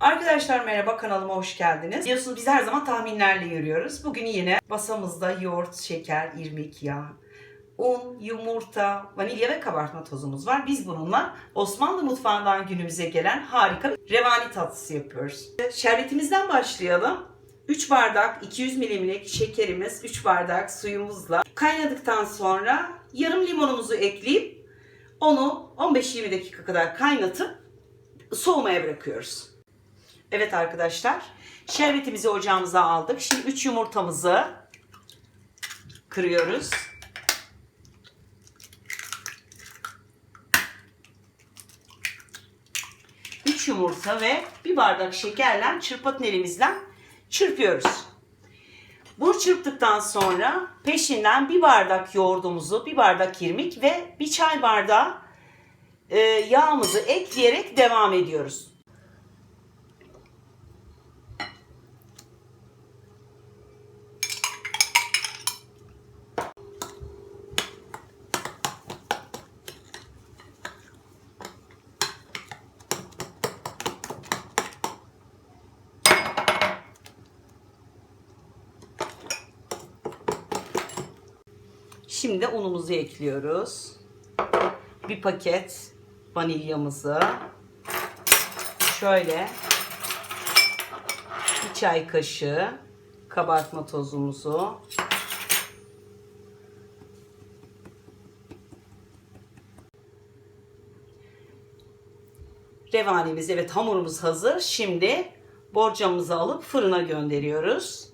Arkadaşlar merhaba kanalıma hoş geldiniz. Biliyorsunuz biz her zaman tahminlerle yürüyoruz. Bugün yine masamızda yoğurt, şeker, irmik, yağ, un, yumurta, vanilya ve kabartma tozumuz var. Biz bununla Osmanlı mutfağından günümüze gelen harika bir revani tatlısı yapıyoruz. Şerbetimizden başlayalım. 3 bardak 200 milimlik şekerimiz, 3 bardak suyumuzla kaynadıktan sonra yarım limonumuzu ekleyip onu 15-20 dakika kadar kaynatıp soğumaya bırakıyoruz. Evet arkadaşlar, şerbetimizi ocağımıza aldık. Şimdi 3 yumurtamızı kırıyoruz. Üç yumurta ve bir bardak şekerle çırpatın elimizle çırpıyoruz. Bu çırptıktan sonra peşinden bir bardak yoğurdumuzu, bir bardak irmik ve bir çay bardağı e, yağımızı ekleyerek devam ediyoruz. Şimdi unumuzu ekliyoruz. Bir paket vanilyamızı. Şöyle bir çay kaşığı kabartma tozumuzu. Revanimiz evet hamurumuz hazır. Şimdi borcamımızı alıp fırına gönderiyoruz.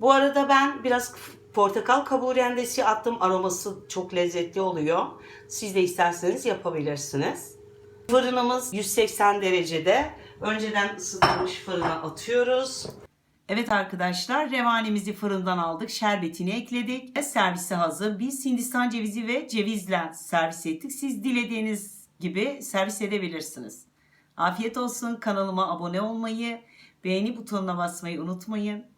Bu arada ben biraz portakal kabuğu rendesi attım. Aroması çok lezzetli oluyor. Siz de isterseniz yapabilirsiniz. Fırınımız 180 derecede. Önceden ısıtılmış fırına atıyoruz. Evet arkadaşlar revanimizi fırından aldık. Şerbetini ekledik. Ve servise hazır. Biz Hindistan cevizi ve cevizle servis ettik. Siz dilediğiniz gibi servis edebilirsiniz. Afiyet olsun. Kanalıma abone olmayı, beğeni butonuna basmayı unutmayın.